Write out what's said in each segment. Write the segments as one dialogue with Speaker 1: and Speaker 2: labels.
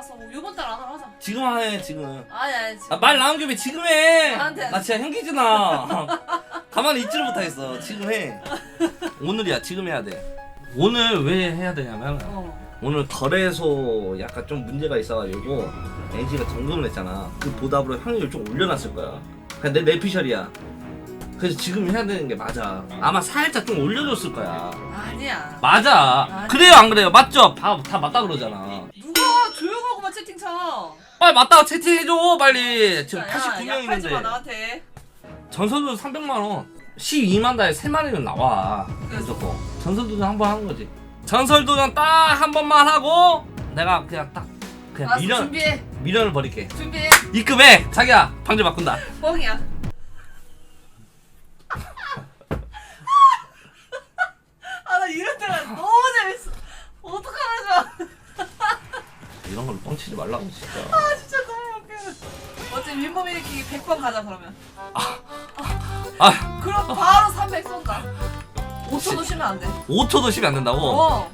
Speaker 1: 알았어. 뭐 이번 달 안으로 하자.
Speaker 2: 지금 해 지금.
Speaker 1: 아니 아니 지금.
Speaker 2: 아, 말 나온 김에 지금 해!
Speaker 1: 나한테 안
Speaker 2: 나 진짜 현기잖아 가만히 있지를 못하겠어. 지금 해. 오늘이야. 지금 해야 돼. 오늘 왜 해야 되냐면
Speaker 1: 어.
Speaker 2: 오늘 거래소 약간 좀 문제가 있어가지고 NG가 점검을 했잖아. 그 보답으로 확률을 좀 올려놨을 거야. 그냥 내 내피셜이야. 그래서 지금 해야 되는 게 맞아. 아마 살짝 좀 올려줬을 거야.
Speaker 1: 아니야.
Speaker 2: 맞아. 그래요 안 그래요? 맞죠? 다, 다 맞다 그러잖아.
Speaker 1: 누가 조용하 고만 채팅 쳐.
Speaker 2: 빨리 맞다가 채팅해줘 빨리. 지금
Speaker 1: 야,
Speaker 2: 89명
Speaker 1: 야, 팔지 마
Speaker 2: 있는데.
Speaker 1: 나한테.
Speaker 2: 전선도 300만원. 12만 달에 3마리는 나와. 무조건 전설도전 한 번 하는 거지. 전설도전 딱 한 번만 하고 내가 그냥 딱 그냥
Speaker 1: 알았어
Speaker 2: 미련
Speaker 1: 준비해.
Speaker 2: 미련을 버릴게.
Speaker 1: 준비해.
Speaker 2: 입금해. 자기야 방제 바꾼다.
Speaker 1: 뻥이야 아 나 이럴 때가 너무 재밌어 어떡하나
Speaker 2: 이런 걸로 뻥치지 말라고 진짜.
Speaker 1: 아 진짜 너무 웃겨 어째 윈범일으키기 100번 가자 그러면.
Speaker 2: 아
Speaker 1: 그럼 바로 300 쏜다 5초도 쉬면 안 돼.
Speaker 2: 5초도 쉬면 안 된다고?
Speaker 1: 어.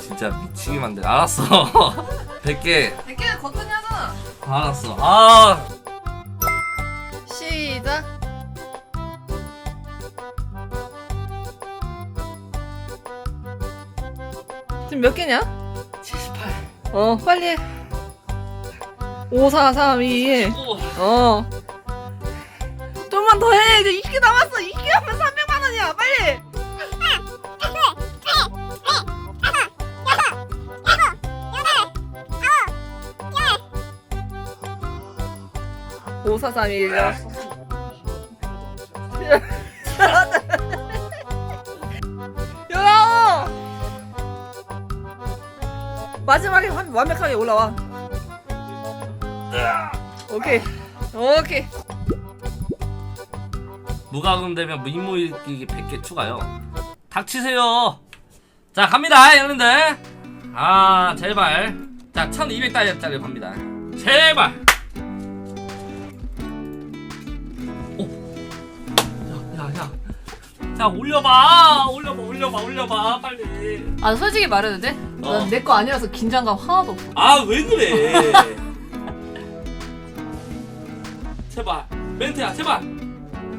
Speaker 2: 진짜 미치게 만들 알았어. 100개.
Speaker 1: 100개 거뜬히 하잖아
Speaker 2: 알았어. 아.
Speaker 1: 시작. 지금 몇 개냐? 78어 빨리 해. 5, 4, 3, 2, 1 어. 좀만 더 해. 이제 20개 남았어. 20개 하면 300만 원이야. 빨리 오, 사, 삼, 일. 여 마지막에 완, 완벽하게 올라와. 오케이. 오케이.
Speaker 2: 무과금 되면 임무 일기 100개 추가요. 닥치세요. 자 갑니다 여러분들. 아 제발. 자 1200달러짜리 갑니다. 제발. 오. 야 야 야. 자 올려봐 올려봐 올려봐 올려봐 빨리.
Speaker 1: 아 솔직히 말해도 돼?
Speaker 2: 어.
Speaker 1: 내거 아니라서 긴장감 하나도 없어.
Speaker 2: 아 왜 그래? 제발 멘트야 제발.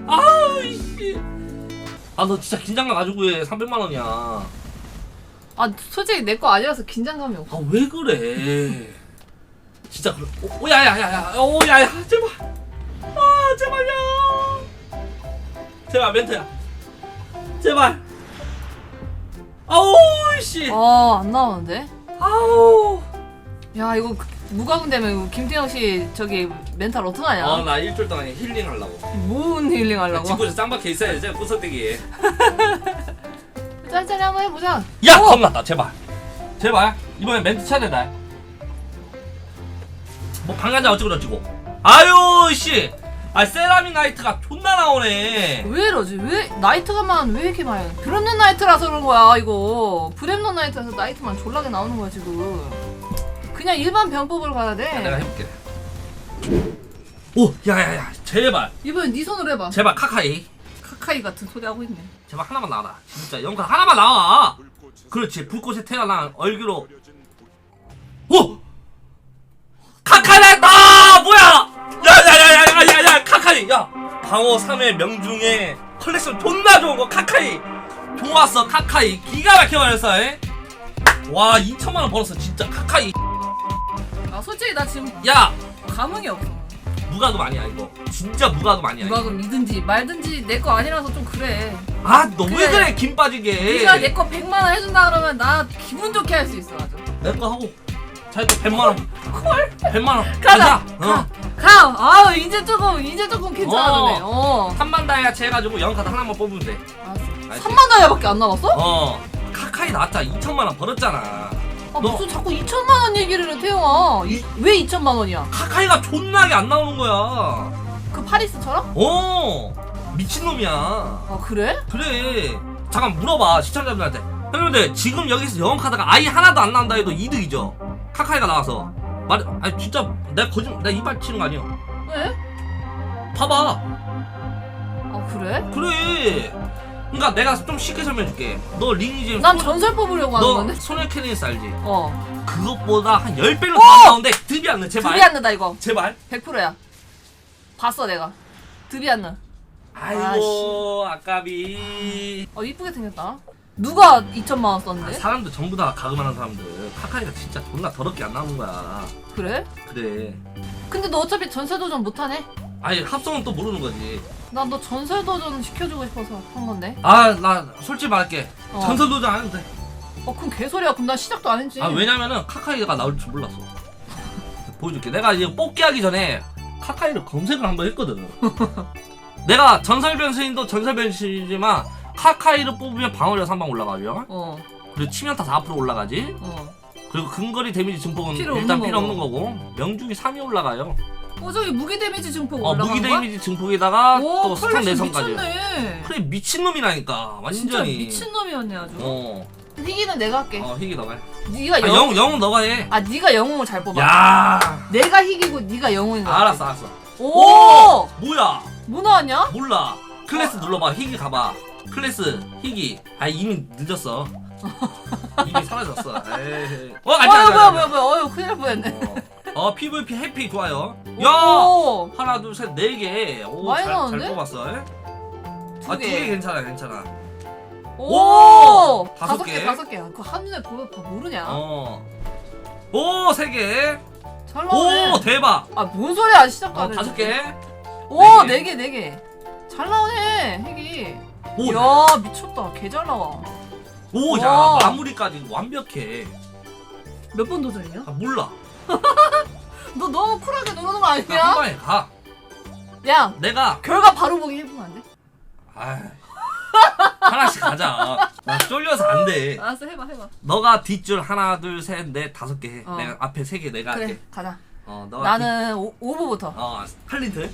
Speaker 2: 아우 이씨. 아 너 진짜 긴장감 가지고 해 300만 원이야.
Speaker 1: 아 솔직히 내 거 아니라서 긴장감이 없어.
Speaker 2: 아왜 그래? 진짜 그래. 오, 오야야야야, 오야야, 제발. 아 제발요. 제발 멘트야. 제발. 아우 씨.
Speaker 1: 아 안 나오는데?
Speaker 2: 아우.
Speaker 1: 야 이거 그- 무과금 되면 이거 김태형 씨 저기 멘탈 어떡하냐?
Speaker 2: 어나 일주일 동안 힐링 하려고.
Speaker 1: 무슨 힐링 하려고?
Speaker 2: 집구에서 짱박혀 있어야지. 구석대기.
Speaker 1: 짤짤이 한번 해보자.
Speaker 2: 야
Speaker 1: 어!
Speaker 2: 겁났다. 제발. 제발. 이번엔 멘트 쳐야 된다. 뭐 방간자 어쩌고 저쩌고. 아유 씨. 아 세라믹 나이트가 존나 나오네.
Speaker 1: 왜 이러지? 왜 나이트가만 왜 이렇게 많이? 브렘넌 나이트라서 그런 거야 이거. 브렘넌 나이트라서 나이트만 졸라게 나오는 거야 지금. 그냥 일반 병법으로 가야
Speaker 2: 야, 내가
Speaker 1: 돼.
Speaker 2: 해볼게. 오, 야야야, 제발,
Speaker 1: 이번엔 네 손으로 해봐.
Speaker 2: 제발 카카이,
Speaker 1: 카카이 같은 소리 하고 있네.
Speaker 2: 제발 하나만 나와라. 진짜 영화 하나만 나와. 그렇지, 불꽃의 태어난 얼기로. 오, 카카이 나왔다. 방어 3회 명중에 컬렉션 존나 좋은 거 카카이. 좋았어, 카카이. 기가 막혀 버렸어. 에? 와, 2천만 원 벌었어, 진짜 카카이.
Speaker 1: 아 솔직히 나 지금
Speaker 2: 야,
Speaker 1: 감흥이 없어.
Speaker 2: 무가도 아니야 이거. 진짜 무가도 아니야. 이거.
Speaker 1: 무과금이든지 말든지 내 거 아니라서 좀 그래.
Speaker 2: 아, 너 왜
Speaker 1: 그래.
Speaker 2: 그래, 김 빠지게.
Speaker 1: 네가 내 거 100만 원 해준다 그러면 나 기분 좋게 할 수 있어 아주.
Speaker 2: 내 거 하고. 자기 거 100만 원.
Speaker 1: 콜?
Speaker 2: 100만 원.
Speaker 1: 가자.
Speaker 2: 어.
Speaker 1: 가. 아 이제 조금 이제 조금 괜찮아졌네. 어.
Speaker 2: 3만 다이아치 해가지고 영카드 하나만 뽑으면 돼.
Speaker 1: 알았어.
Speaker 2: 알지?
Speaker 1: 3만 다이아밖에 안 남았어?
Speaker 2: 어. 카카이 나왔자 2천만 원 벌었잖아.
Speaker 1: 아
Speaker 2: 너-
Speaker 1: 무슨 자꾸 2천만 원 얘기를 해 태영아. 이- 왜 2천만 원이야?
Speaker 2: 카카이가 존나게 안 나오는 거야.
Speaker 1: 그 파리스처럼?
Speaker 2: 어. 미친놈이야.
Speaker 1: 아 그래?
Speaker 2: 그래. 잠깐 물어봐 시청자분들한테. 여러분들 지금 여기서 영카드가 아예 하나도 안 나온다 해도 이득이죠. 카카이가 나와서. 말, 아니 진짜 내가 거짓, 내가 이빨 치는 거 아니야.
Speaker 1: 왜?
Speaker 2: 봐봐.
Speaker 1: 아 그래?
Speaker 2: 그래. 그러니까 내가 좀 쉽게 설명해줄게. 너 리니지
Speaker 1: 난 전설 뽑으려고 하는
Speaker 2: 너
Speaker 1: 건데.
Speaker 2: 소녀 캐리스 알지?
Speaker 1: 어.
Speaker 2: 그것보다 한 10배는
Speaker 1: 오!
Speaker 2: 더 나오는데 듭이 안 나. 제발.
Speaker 1: 드비 안 넣다 이거.
Speaker 2: 제발.
Speaker 1: 100%야. 봤어 내가. 드비 안 넣.
Speaker 2: 아이고 아까비.
Speaker 1: 어 이쁘게 생겼다. 누가 2천만 원
Speaker 2: 아,
Speaker 1: 썼는데?
Speaker 2: 사람들 전부 다 가금하는 사람들. 카카이가 진짜 존나 더럽게 안 나오는 거야.
Speaker 1: 그래?
Speaker 2: 그래.
Speaker 1: 근데 너 어차피 전설 도전 못하네.
Speaker 2: 아니 합성은 또 모르는 거지.
Speaker 1: 난너 전설 도전 시켜주고 싶어서 한 건데.
Speaker 2: 아 나 솔직히 말할게.
Speaker 1: 어.
Speaker 2: 전설 도전 안 해도 돼.
Speaker 1: 어 그럼 개소리야. 그럼 난 시작도 안 했지.
Speaker 2: 아 왜냐면은 카카이가 나올 줄 몰랐어. 보여줄게. 내가 이제 뽑기 하기 전에 카카이를 검색을 한번 했거든. 내가 전설 변신도 전설 변신이지만 카카이를 뽑으면 방어력 3방 올라가죠.
Speaker 1: 어.
Speaker 2: 그리고 치명타 4% 올라가지.
Speaker 1: 어.
Speaker 2: 그리고 근거리 데미지 증폭은
Speaker 1: 필요
Speaker 2: 일단
Speaker 1: 없는
Speaker 2: 필요. 없는 거고 명중이 3이 올라가요.
Speaker 1: 어 저기 무기 데미지 증폭
Speaker 2: 어
Speaker 1: 올라가는
Speaker 2: 무기
Speaker 1: 거야?
Speaker 2: 데미지 증폭에다가 오또
Speaker 1: 컬렉션
Speaker 2: 내성까지.
Speaker 1: 미쳤네.
Speaker 2: 그래 미친놈이라니까
Speaker 1: 진짜
Speaker 2: 완전히.
Speaker 1: 미친놈이었네 아주.
Speaker 2: 어.
Speaker 1: 희기는 내가 할게.
Speaker 2: 어 희기 너가 해.
Speaker 1: 네가
Speaker 2: 아,
Speaker 1: 영.
Speaker 2: 영 영웅 너가 해.
Speaker 1: 아 네가 영웅을 잘 뽑아.
Speaker 2: 야.
Speaker 1: 내가 희기고 네가 영웅인 거야.
Speaker 2: 알았어 알았어.
Speaker 1: 오!
Speaker 2: 뭐야?
Speaker 1: 뭐 나왔냐?
Speaker 2: 몰라. 클래스 눌러봐. 희기 가봐. 클래스 희기. 아 이미 늦었어. 이미 사라졌어. 에이. 어
Speaker 1: 어휴
Speaker 2: 아니야
Speaker 1: 뭐야. 뭐야 뭐야 어휴 큰일 날 뻔했네.
Speaker 2: 어, 어 PVP 해피 좋아요. 야
Speaker 1: 오!
Speaker 2: 하나 둘셋네 개. 오,
Speaker 1: 많이
Speaker 2: 잘,
Speaker 1: 나오는데?
Speaker 2: 뽑았어. 에?
Speaker 1: 두
Speaker 2: 아, 두
Speaker 1: 개.
Speaker 2: 개 괜찮아, 괜찮아.
Speaker 1: 오!
Speaker 2: 오!
Speaker 1: 다섯
Speaker 2: 다섯
Speaker 1: 개
Speaker 2: 개.
Speaker 1: 다섯 개야. 그거 한눈에 보면 다 모르냐?
Speaker 2: 어. 오, 세 개.
Speaker 1: 잘 나오네.
Speaker 2: 오, 대박.
Speaker 1: 아뭔 소리야 시작도
Speaker 2: 어,
Speaker 1: 안
Speaker 2: 다섯
Speaker 1: 했는데.
Speaker 2: 개.
Speaker 1: 오, 네네 개, 네 개. 잘 나오네, 핵이.
Speaker 2: 오,
Speaker 1: 야, 미쳤다. 개 잘 나와.
Speaker 2: 오, 야,
Speaker 1: 와.
Speaker 2: 마무리까지 완벽해.
Speaker 1: 몇 번 도전이냐?
Speaker 2: 아, 몰라.
Speaker 1: 너 너무 쿨하게 누르는 거
Speaker 2: 나 한
Speaker 1: 아니야?
Speaker 2: 방에 가.
Speaker 1: 야,
Speaker 2: 내가
Speaker 1: 결과 바로 보기 해보면 안 돼?
Speaker 2: 아. 하나씩 가자. 나 쫄려서 안 돼.
Speaker 1: 알았어, 해봐, 해봐.
Speaker 2: 너가 뒷줄 하나, 둘, 셋, 넷, 다섯 개 해.
Speaker 1: 어.
Speaker 2: 내가 앞에 세 개 내가
Speaker 1: 그래,
Speaker 2: 할게.
Speaker 1: 가자.
Speaker 2: 어, 너가
Speaker 1: 나는 오, 오브부터.
Speaker 2: 뒷- 어, 칼린트.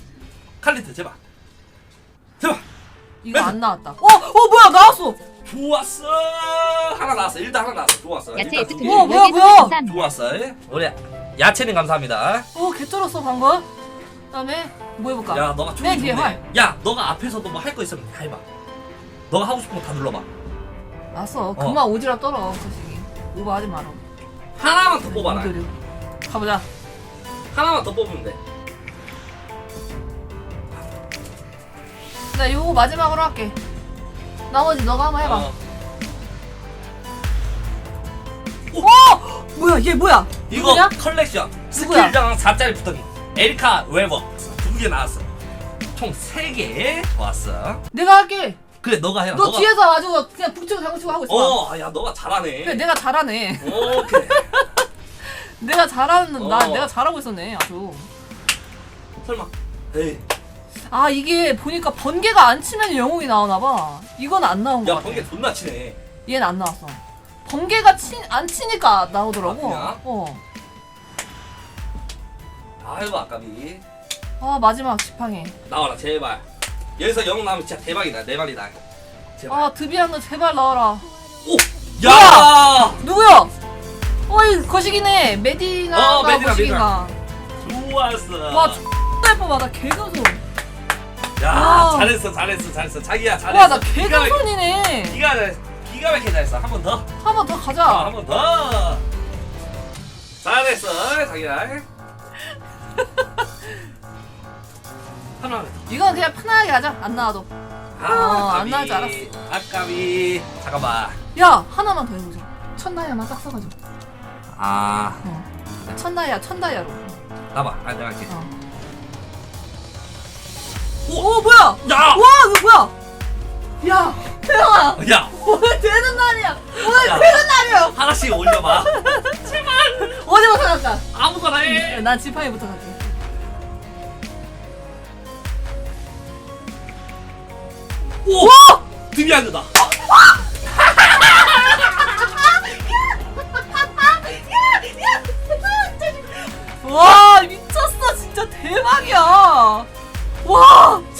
Speaker 2: 칼린트 제발. 제발.
Speaker 1: 이거
Speaker 2: 맨-
Speaker 1: 안 나왔다. 어, 어, 뭐야, 나왔어.
Speaker 2: 좋았어. 하나 나왔어. 일단 하나 나왔어. 좋았어.
Speaker 3: 야채
Speaker 2: 일단
Speaker 3: F
Speaker 2: 두 개.
Speaker 1: 뭐, 뭐야, 뭐야?
Speaker 2: 좋았어. 우리 야채님 감사합니다.
Speaker 1: 어, 개 쩔었어, 방금. 그 다음에, 뭐 해볼까?
Speaker 2: 야, 너가
Speaker 1: 맨
Speaker 2: 총이
Speaker 1: 뒤에
Speaker 2: 좋네.
Speaker 1: 활.
Speaker 2: 야, 너가 앞에서도 뭐 할 거 있으면 다 해봐. 너가 하고 싶은 거 다 눌러봐.
Speaker 1: 알았어. 그만 오지랖 떨어, 자식이. 오버하지 마라.
Speaker 2: 하나만 더 뽑아라.
Speaker 1: 가보자.
Speaker 2: 하나만 더 뽑으면 돼.
Speaker 1: 나 요거 마지막으로 할게. 나머지 너가 한번 해봐.
Speaker 2: 어.
Speaker 1: 어! 뭐야, 얘 뭐야?
Speaker 2: 이거
Speaker 1: 누구냐?
Speaker 2: 컬렉션
Speaker 1: 누구야?
Speaker 2: 스킬장 4짜리 붙더니 에리카 웨버 두 개 나왔어. 총 3개 좋았어.
Speaker 1: 내가 할게.
Speaker 2: 그래 너가 해라.
Speaker 1: 너
Speaker 2: 너가.
Speaker 1: 뒤에서 아주 그냥 북치고 장구치고 하고 있어.
Speaker 2: 어, 야 너가 잘하네.
Speaker 1: 그래, 내가 잘하네.
Speaker 2: 오케이.
Speaker 1: 내가 잘하는 나
Speaker 2: 어.
Speaker 1: 내가 잘하고 있었네 아주.
Speaker 2: 설마. 에이.
Speaker 1: 아 이게 보니까 번개가 안 치면 영웅이 나오나 봐. 이건 안 나온 거
Speaker 2: 야
Speaker 1: 같아.
Speaker 2: 번개 존나 치네.
Speaker 1: 얘는 안 나왔어. 번개가 치, 안 치니까 나오더라고.
Speaker 2: 아, 그냥?
Speaker 1: 어.
Speaker 2: 아이고 아까비.
Speaker 1: 아 마지막 지팡이.
Speaker 2: 나와라 제발. 여기서 영웅 나오면 진짜 대박이다. 내 말이다. 제발.
Speaker 1: 아 드비앙은 제발 나와라.
Speaker 2: 오. 야.
Speaker 1: 누구야? 어이 거시기네. 메디나가
Speaker 2: 어, 메디나,
Speaker 1: 거시기가.
Speaker 2: 좋았어.
Speaker 1: 와 X날 뽑아 나 개근손.
Speaker 2: 야
Speaker 1: 와.
Speaker 2: 잘했어 잘했어 잘했어 자기야 잘했어.
Speaker 1: 와 나
Speaker 2: 기가 막-
Speaker 1: 개근손이네.
Speaker 2: 기가 잘- 기가 막히게 잘했어. 한 번 더.
Speaker 1: 한 번더
Speaker 2: 아,
Speaker 1: 가자.
Speaker 2: 한번 더. 잘했어, 자기야. 하나.
Speaker 1: 이건 그냥 편하게 가자. 안 나와도.
Speaker 2: 아,
Speaker 1: 어, 안. 나올 줄 알았어.
Speaker 2: 아까비. 잠깐만.
Speaker 1: 야 하나만 더 해보자. 천 다이아만 딱 써가지고.
Speaker 2: 아,
Speaker 1: 어. 천 다이아 천 다이아로.
Speaker 2: 나봐. 아, 내가 할게.
Speaker 1: 어. 오, 뭐야?
Speaker 2: 야,
Speaker 1: 와 이거 뭐야? 야 태영아
Speaker 2: 야,
Speaker 1: 오늘 되는 날이야. 오늘
Speaker 2: 야.
Speaker 1: 되는 날이야.
Speaker 2: 하나씩 올려봐.
Speaker 1: 어디부터 갈까?
Speaker 2: 아무거나 해.
Speaker 1: 난 지팡이부터 갈게.
Speaker 2: 오, 안 된다.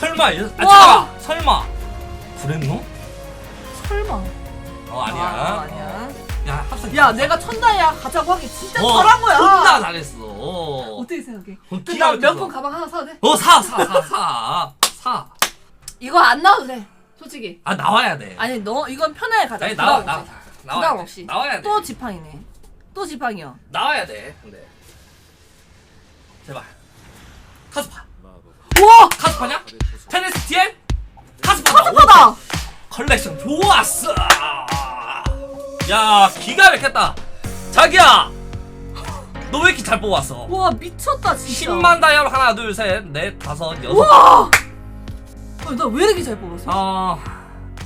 Speaker 2: 설마, 이- 아,
Speaker 1: 와.
Speaker 2: 잠깐만. 설마. 그랬노?
Speaker 1: 설마.
Speaker 2: 어, 아니야.
Speaker 1: 아, 아니야.
Speaker 2: 야, 합성.
Speaker 1: 야 내가 천다이아 가자고 하기 진짜
Speaker 2: 어,
Speaker 1: 잘한 거야.
Speaker 2: 존나 잘했어. 어,
Speaker 1: 어떻게 생각해?
Speaker 2: 어, 기가
Speaker 1: 나. 명품 가방 하나 사도 돼?
Speaker 2: 어, 사, 사, 사, 사, 사.
Speaker 1: 이거 안 나와도 돼. 솔직히.
Speaker 2: 아 나와야 돼.
Speaker 1: 아니 너 이건 편하게 가자.
Speaker 2: 아니 나와
Speaker 1: 부담
Speaker 2: 나
Speaker 1: 없이.
Speaker 2: 나와야
Speaker 1: 부담
Speaker 2: 돼.
Speaker 1: 없이.
Speaker 2: 나와야 돼.
Speaker 1: 또 지팡이네. 또 지팡이야.
Speaker 2: 나와야 돼. 근데 제발 카스파
Speaker 1: 우와!
Speaker 2: 카스파냐? 테니스 TN 카스파
Speaker 1: 카스파다!
Speaker 2: 컬렉션 좋았어. 야 기가 막혔다. 자기야 너 왜 이렇게 잘 뽑았어?
Speaker 1: 와 미쳤다 진짜.
Speaker 2: 10만 다이얼 하나 둘셋넷 다섯 여섯.
Speaker 1: 우와! 나왜 이렇게 잘 뽑았어?
Speaker 2: 어,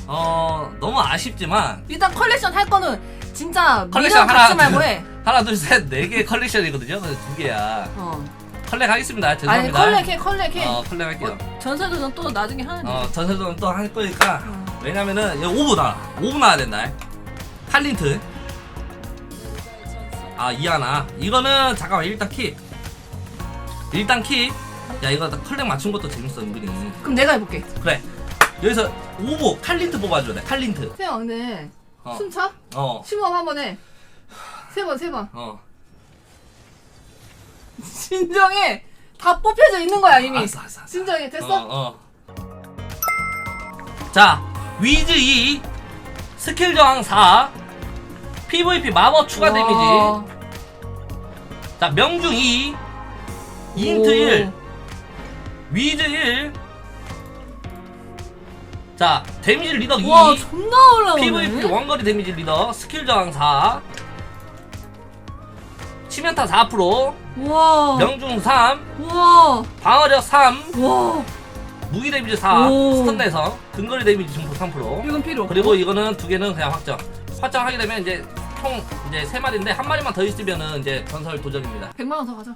Speaker 2: 어 너무 아쉽지만
Speaker 1: 일단 컬렉션 할 거는 진짜
Speaker 2: 컬렉션
Speaker 1: 미련
Speaker 2: 하나
Speaker 1: 말고 해.
Speaker 2: 하나 둘 셋 네 개 컬렉션이거든요. 그래서 두 개야.
Speaker 1: 어.
Speaker 2: 컬렉 하겠습니다.
Speaker 1: 아니
Speaker 2: 죄송합니다.
Speaker 1: 컬렉해 컬렉해.
Speaker 2: 어 컬렉 할게요.
Speaker 1: 어, 전설도전 또 나중에 하는 데
Speaker 2: 어 전세도는 또 할 거니까
Speaker 1: 어.
Speaker 2: 왜냐면은 이거 5분 나와 5분 나와야 된다 칼린트 아 이하나 이거는 잠깐만 일단 킥 일단 킥야 이거 다 컬렉 맞춘 것도 재밌어 은근히
Speaker 1: 그럼 내가 해볼게.
Speaker 2: 그래 여기서 5부 칼린트 뽑아줘야 돼 칼린트
Speaker 1: 세영 근데
Speaker 2: 어.
Speaker 1: 숨차?
Speaker 2: 어
Speaker 1: 심호흡 한 번 해. 세 번, 세 번.
Speaker 2: 어.
Speaker 1: 진정해. 다 뽑혀져 있는 거야 이미.
Speaker 2: 알았어, 알았어, 알았어.
Speaker 1: 진정해 됐어?
Speaker 2: 어, 어. 자, 위즈 2, 스킬 저항 4, PVP 마법 추가 데미지.
Speaker 1: 와.
Speaker 2: 자, 명중 2, 인트
Speaker 1: 오.
Speaker 2: 1, 위즈 1. 자, 데미지 리더 2,
Speaker 1: 와 존나 올라오네.
Speaker 2: PVP 원거리 데미지 리더, 스킬 저항 4, 치명타 4%,
Speaker 1: 와.
Speaker 2: 명중 3,
Speaker 1: 와.
Speaker 2: 방어력 3,
Speaker 1: 와.
Speaker 2: 무기 데미지 4,
Speaker 1: 오.
Speaker 2: 스턴 내성, 근거리 데미지 증폭 3%.
Speaker 1: 이건 필요.
Speaker 2: 그리고 이거는 두 개는 그냥 확정. 확정하게 되면 이제 총 이제 세 마리인데 한 마리만 더 있으면은 이제 전설 도전입니다.
Speaker 1: 100만 원 더 가자.